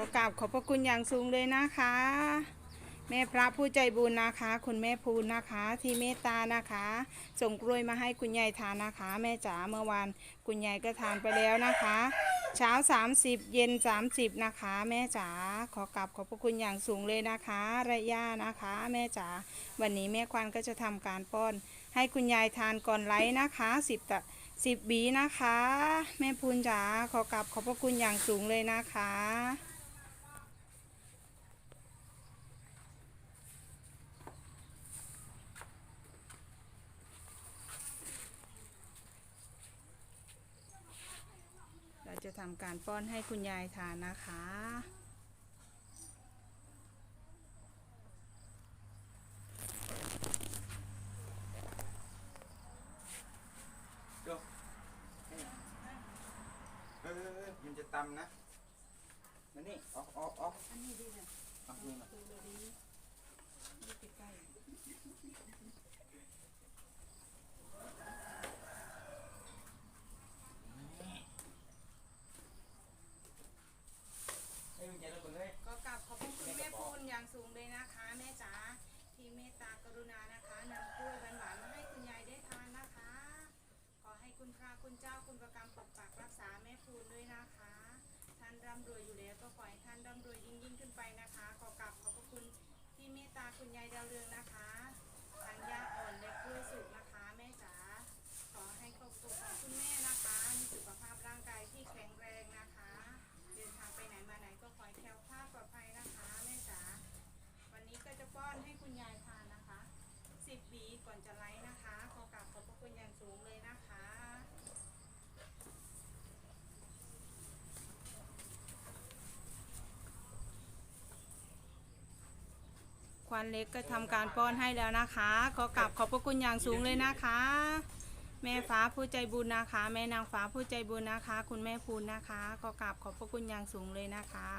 อกราบขอบพระคุณอย่างสูงเลยนะคะ แม่พระผู้ใจบุญนะคะ คุณแม่ภูนนะคะ ที่เมตตานะคะ ส่งกล้วยมาให้คุณยายทานนะคะ แม่จ๋าเมื่อวานคุณยายก็ทานไปแล้วนะคะ เช้า 30 เย็น 30 นะคะ แม่จ๋าขอกราบขอบพระคุณอย่างสูงเลยนะคะระยะนะคะ แม่จ๋าวันนี้แม่ควันก็จะทำการป้อน ให้คุณยายทานก่อนไลฟ์นะคะ10ตะ10บีนะคะ แม่พูนจ๋าขอกราบขอบพระคุณอย่างสูงเลยนะคะ จะทำการป้อนให้คุณยายทานนะคะ เออมันจะตำนะมานี่ออกออกออกอันนี้ดีเลยออกนี่มา ดูเลยดีดูใกล้ ให้มันเย็นแล้วคนเลย ๆก็กราบขอบพระคุณแม่พูนอย่างสูงเลยนะคะ แม่จ๋าที่เม ตตากรุณานะคะนำกล้วยหวานๆมาให้คุณยายได้ทานนะคะ ขอให้คุณพระคุณเจ้าคุณประกรรมปกปักรักษาแม่พูนด้วยนะคะ ท่านร่ำรวยอยู่แล้วก็ขอให้ท่านร่ำรวยยิ่งยิ่งๆขึ้นไปนะคะ ขอกราบขอบพระคุณที่เมตตาคุณยายดาวเรืองนะคะ ก่อนจะไลฟ์นะคะ ขอกราบขอบพระคุณอย่างสูงเลยนะคะควันเล็กก็ทำการป้อนให้แล้วนะคะ ขอกราบขอบพระคุณอย่างสูงเลยนะคะ แม่ฟ้าผู้ใจบุญนะคะ แม่นางฟ้าผู้ใจบุญนะคะ คุณแม่พูนนะคะ ขอกราบขอบพระคุณอย่างสูงเลยนะคะ